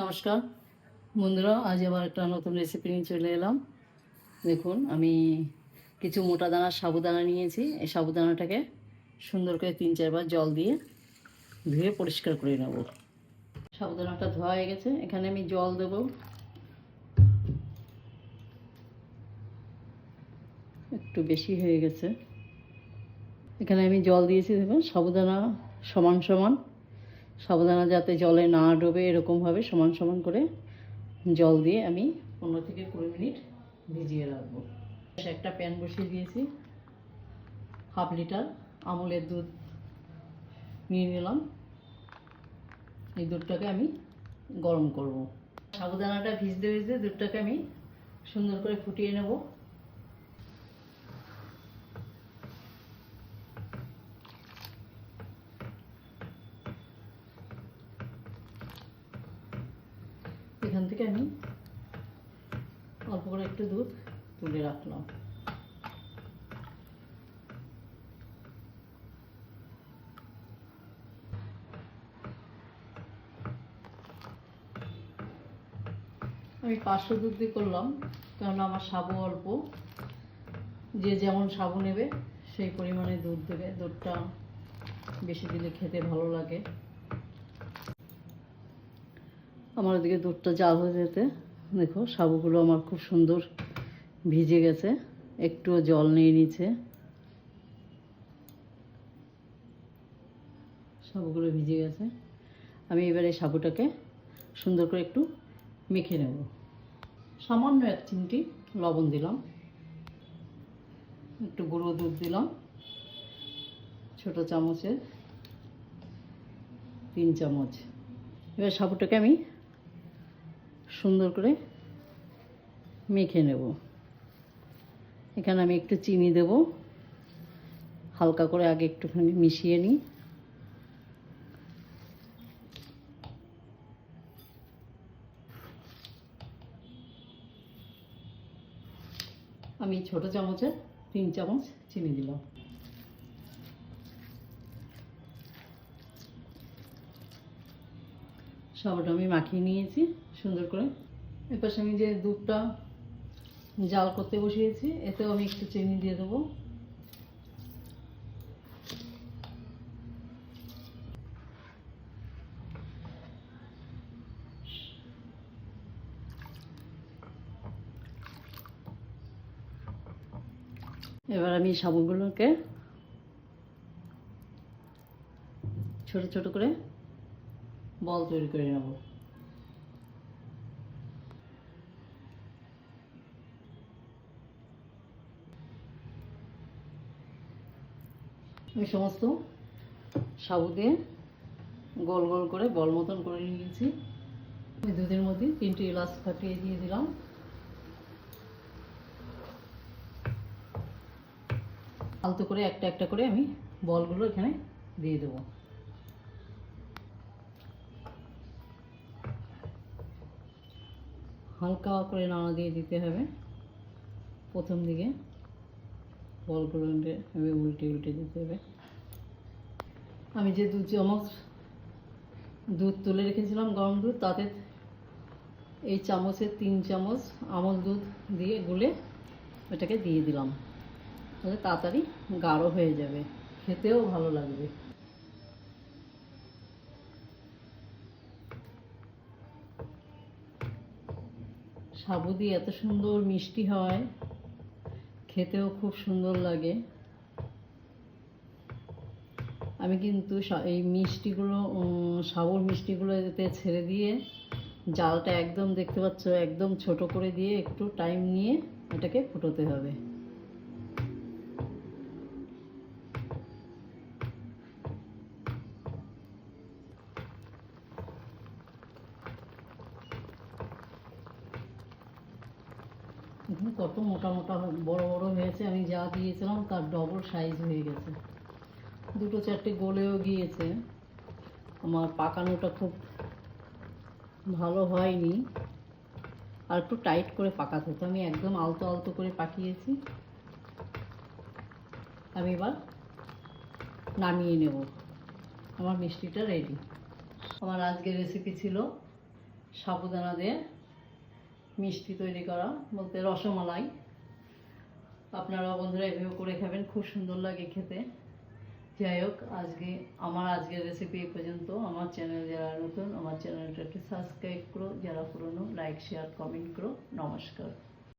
নমস্কার। বন্ধুরা, আজ আবার একটা নতুন রেসিপি নিয়ে চলে এলাম। দেখুন, আমি কিছু মোটা দানার সাবুদানা নিয়েছি। এই সাবুদানাটাকে সুন্দর করে তিন চারবার জল দিয়ে ধুয়ে পরিষ্কার করে নেব। সাবুদানাটা ধোয়া হয়ে গেছে। এখানে আমি জল দেব। একটু বেশি হয়ে গেছে। এখানে আমি জল দিয়েছি, দেখুন, সাবুদানা সমান সমান। সাবধানা যাতে জলে না ডোবে এরকমভাবে সমান সমান করে জল দিয়ে আমি পনেরো থেকে কুড়ি মিনিট ভিজিয়ে রাখব। একটা প্যান বসিয়ে দিয়েছি। হাফ লিটার আমুলের দুধ নিয়ে নিলাম। এই দুধটাকে আমি গরম করব। সাবুদানাটা ভিজতে ভিজতে দুধটাকে আমি সুন্দর করে ফুটিয়ে নেব। এখান থেকে আমি অল্প করে একটু দুধ তুলে রাখলাম। আমি পাঁচশো দুধ দিয়ে করলাম কারণ আমার সাবু অল্প। যে যেমন সাবু নেবে, সেই পরিমাণে দুধ দেবে। দুধটা বেশি দিলে খেতে ভালো লাগে। আমার ওদিকে দুধটা জাল হয়ে যেতে। দেখো সাবুগুলো আমার খুব সুন্দর ভিজে গেছে। একটুও জল নিয়ে নিচ্ছে সাবুগুলো ভিজে গেছে। আমি এবারে সাবুটাকে সুন্দর করে একটু মেখে নেব। সামান্য এক চিমটি লবণ দিলাম। একটু গুঁড়ো দুধ দিলাম। ছোট চামচের তিন চামচ। এবার সাবুটাকে আমি সুন্দর করে মেখে নেব। এখানে আমি একটু চিনি দেব। হালকা করে আগে একটুখানি মিশিয়ে নিই। আমি ছোট চামচে তিন চামচ চিনি দিলাম। সবটা আমি মাখিয়ে নিয়েছি, সুন্দর করে। এরপর আমি যে দুধটা জাল করতে বসিয়েছি, এতেও আমি একটু চিনি দিয়ে দেবো। এবার আমি সাবুনগুলোকে ছোট ছোট করে বল তৈরি করে নেব আমি সমস্ত সাবু দিয়ে গোল গোল করে বল মতন করে নিয়েছি ওই দুধের মধ্যে তিনটি এলাচ ফাটিয়ে দিয়ে দিলাম। আলতো করে একটা একটা করে আমি বলগুলো এখানে দিয়ে দেবো। হালকা করে নাড়া দিয়ে দিতে হবে। প্রথম দিকে বলগুলো আমি উল্টে উল্টে দিতে হবে। আমি যে দু চামচ দুধ তুলে রেখেছিলাম গরম দুধ, তাতে এই চামচের তিন চামচ আমল দুধ দিয়ে গুলে এটাকে দিয়ে দিলাম। তাহলে তাড়াতাড়ি গাঢ় হয়ে যাবে। খেতেও ভালো লাগবে। সাবু দিয়ে এত সুন্দর মিষ্টি হয়। খেতেও খুব সুন্দর লাগে। আমি কিন্তু এই মিষ্টিগুলো সাবুর মিষ্টিগুলো এতে ছেড়ে দিয়ে জালটা একদম, দেখতে পাচ্ছ, একদম ছোট করে দিয়ে একটু টাইম নিয়ে এটাকে ফুটোতে হবে। কত মোটা মোটা বড় বড় হয়েছে, আমি যা দিয়েছিলাম তার ডবল সাইজ হয়ে গেছে। দুটো চারটে গলেও গিয়েছে। আমার পাকানোটা খুব ভালো হয়নি। আর একটু টাইট করে পাকাতে হতো। আমি একদম আলতো আলতো করে পাকিয়েছি। আমি এবার নামিয়ে নেব। আমার মিষ্টিটা রেডি আমার আজকের রেসিপি ছিল সাবুদানা দিয়ে মিষ্টি তৈরি করা, বলতে রসমালাই। আপনারা বন্ধুরা এভাবে করে খাবেন, খুব সুন্দর লাগে খেতে। যাই হোক, আজকে, আমার আজকের রেসিপি এ পর্যন্ত, আমার চ্যানেল যারা নতুন, আমার চ্যানেলটাকে সাবস্ক্রাইব করো, যারা পুরনো লাইক শেয়ার কমেন্ট করো। নমস্কার।